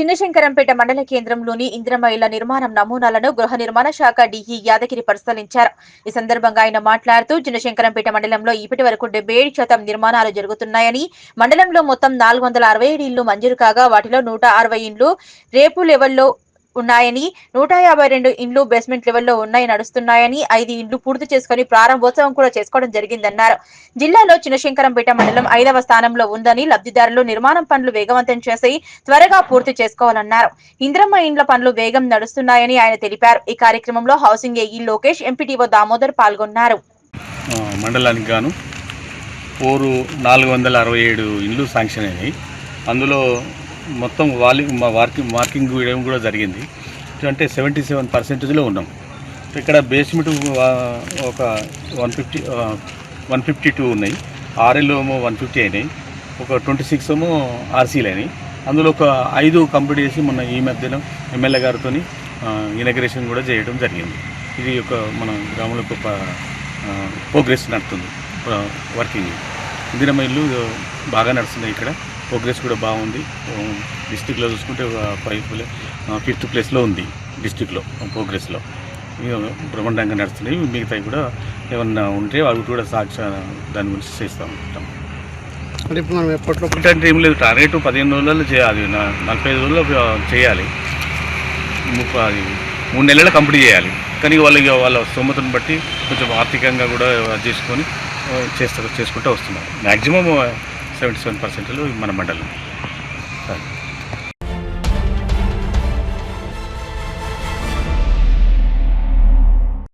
చిన్నశంకరంపేట మండల కేంద్రంలోని ఇందిరమ్మ నిర్మాణం నమూనాలను గృహ నిర్మాణ శాఖ డిఈ యాదగిరి పరిశీలించారు. ఈ సందర్భంగా ఆయన మాట్లాడుతూ చిన్నశంకరంపేట మండలంలో ఇప్పటి వరకు డెబ్బై ఏడు శాతం నిర్మాణాలు జరుగుతున్నాయని మండలంలో మొత్తం నాలుగు వందల అరవై ఏడు ఇళ్ళు మంజూరు కాగా వాటిలో నూట అరవై ఇండ్లు రేపు లెవెల్లో ఉన్నాయని నూట యాభై రెండు ఇండ్లు బేస్మెంట్ లెవెల్లో ఉన్నాయి నడుస్తున్నాయని ఐదు ఇండ్లు పూర్తి చేసుకుని ప్రారంభోత్సవం కూడా చేసుకోవడం జరిగిందన్నారు. జిల్లాలో చిన్నశంకరంపేట మండలం ఐదవ స్థానంలో ఉందని లబ్ధిదారులు నిర్మాణం పనులు వేగవంతం చేసి త్వరగా పూర్తి చేసుకోవాలన్నారు. ఇంద్రమ్మ ఇండ్ల పనులు వేగం నడుస్తున్నాయని ఆయన తెలిపారు. ఈ కార్యక్రమంలో housing AE Lokesh MPTO Damodar పాల్గొన్నారు. మండలానికి గాను ఫోరు నాలుగు వందల అరవై ఏడు ఇండ్లు శాంక్షన్ అయినాయి. అందులో మొత్తం వాలి మా మార్కింగ్ మార్కింగ్ వేయడం కూడా జరిగింది. అంటే సెవెంటీ సెవెన్ పర్సెంటేజ్లో ఉన్నాం. ఇక్కడ బేస్మెంట్ ఒక one fifty one fifty two ఉన్నాయి. ఆర్ఎల్ ఏమో వన్ ఫిఫ్టీ అయినాయి. ఒక ట్వంటీ సిక్స్ ఏమో ఆర్సీలు అయినాయి. అందులో ఒక ఐదు కంప్లీట్ చేసి మొన్న ఈ మధ్యన ఎమ్మెల్యే గారితో ఇనగ్రేషన్ కూడా చేయడం జరిగింది. ఇది ఒక మన గ్రామంలో ఒక ప్రోగ్రెస్ నడుతుంది వర్కింగ్. ఇందిరమ్మ ఇల్లు బాగా నడుస్తున్నాయి ఇక్కడ. ప్రోగ్రెస్ కూడా బాగుంది. డిస్టిక్లో చూసుకుంటే ఫైవ్ ఫిఫ్త్ ప్లేస్లో ఉంది డిస్టిక్లో ప్రోగ్రెస్లో. బ్రహ్మాండంగా నడుస్తున్నాయి. మిగతాయి కూడా ఏమన్నా ఉంటే అవి కూడా సాక్షి దాని గురించి చేస్తూ ఉంటాం. అంటే ఇప్పుడు మనం ఎప్పట్లో అంటే ఏం లేదు టార్గెట్ పదిహేను రోజులలో చేయాలి. నలభై ఐదు రోజుల్లో చేయాలి. ముప్పై అది మూడు నెలలు కంప్లీట్ చేయాలి. కానీ వాళ్ళకి వాళ్ళ స్తోమతను బట్టి కొంచెం ఆర్థికంగా కూడా చేసుకొని చేస్తారు చేసుకుంటూ వస్తున్నారు. మ్యాక్సిమం సెవెంటీ సెవెన్ పర్సెంట్లు మన మండలం. సరే